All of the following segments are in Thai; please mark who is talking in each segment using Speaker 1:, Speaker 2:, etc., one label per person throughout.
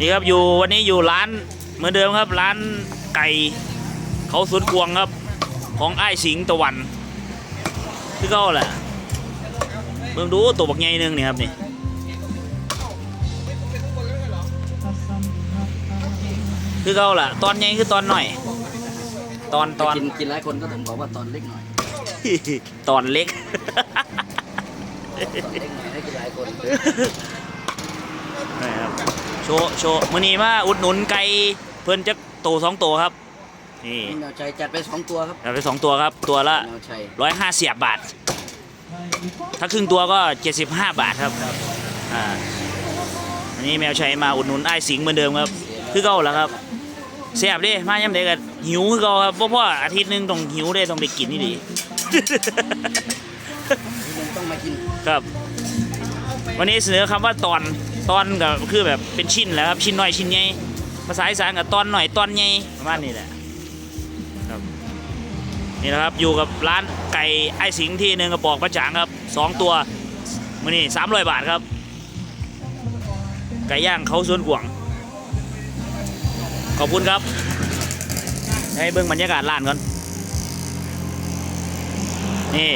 Speaker 1: นี่ครับอยู่วันนี้อยู่ร้านเหมือนเดิมครับ ร้านไก่เขาสวนกวางครับ ของไอ้ายสิงห์ตะวันคือเขาแหละเบิ่งดูตัวบักใหญ่หนึงนี่ครับนี่คือเขาแหละตอนใหญ่คือตอนหน่อย ตอนตอน
Speaker 2: กินกินหลายคนก็ต้องบอกว่าตอนเล็กหน่อย
Speaker 1: ตอนเล็ก
Speaker 2: ตอนเล็กหน่อยให้กินหลายคน
Speaker 1: นี่ครับ โชว์โชว์มื้อนี้มาอุดหนุนไก่เพิ่นจะโตสองตัวครับ นี่
Speaker 2: แนวชัยจัดไปสองตัวครับ
Speaker 1: จัดไปสองตัวครับ ตัวละ
Speaker 2: แนวชัย
Speaker 1: ร้อยห้าสิบบาท ถ้าครึ่งตัวก็เจ็ดสิบห้าบาทครับอ่าอันนี้แมวชัยมาอุดหนุนไอ้ายสิงห์เหมือนเดิมครับ คือเก่าแล้วครับแซ่บเดิมาย่ำเด็กหิวคือเก่าครับเพราะว่าอาทิตย์หนึงต้องหิวได้ต้องได้กินนี่ดี
Speaker 2: ยังต้องมากิน
Speaker 1: ครับ วันนี้เสนอคำว่าตอน ตอนก็คือแบบเป็นชิ้นแล้วครับชิ้นน้อยชิ้นใหญ่ภาษาอีสานกับตอนหน่อยตอนใหญ่ประมาณนี้แหละครับนี่นะครับอยู่กับร้านไก่ไอ้สิงที่หนึ่งกระบอกประจางครับสองตัวมื่อนี้สามร้อยบาทครับ ไก่ย่างเขาสวนกวง ขอบคุณครับ ให้เบิ่งบรรยากาศร้านก่อนนี่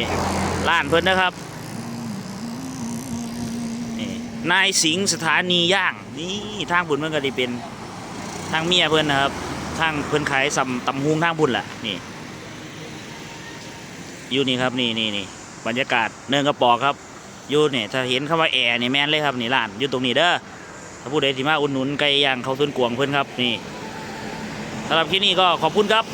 Speaker 1: ร้านเพิ่นนะครับ นายสิงห์สถานีย่างนี่ทางบุญเพิ่อนก็ดีเป็นทางเมียเพิ่อนนะครับทางเพิ่อนขายสำตำฮุงทางบุญแหละนี่ อยู่นี่ครับนี่นี่นี่บรรยากาศเนินกระปอครับอยู่นี่ถ้าเห็นคำว่าแอร์นี่แม่นเลยครับนี่ร้านอยู่ตรงนี้เด้อถ้าผู้ใดที่มาอุดหนุนไก่ย่างเขาต้นกวงเพิ่อนครับนี่สำหรับที่นี่ก็ขอบคุณครับ